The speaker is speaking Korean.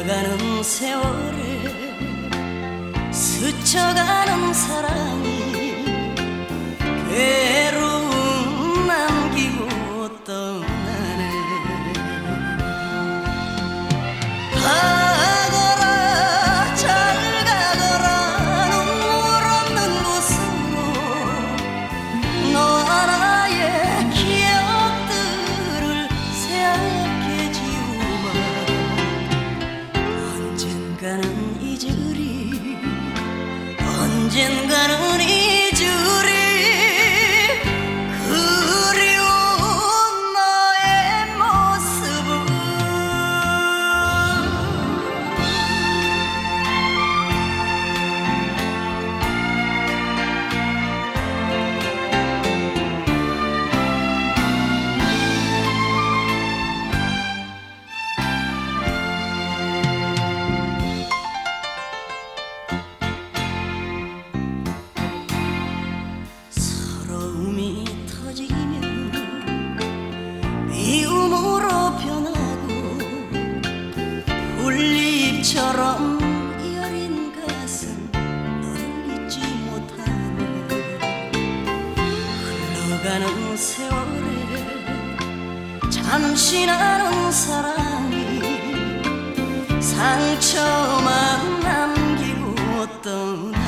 흘러가는 세월을 스쳐가는 사랑. 언젠간 우리 처럼 여린 가슴 너를 잊지 못하네. 흘러가는 세월에 잠시 나는 사랑이 상처만 남기고 떠나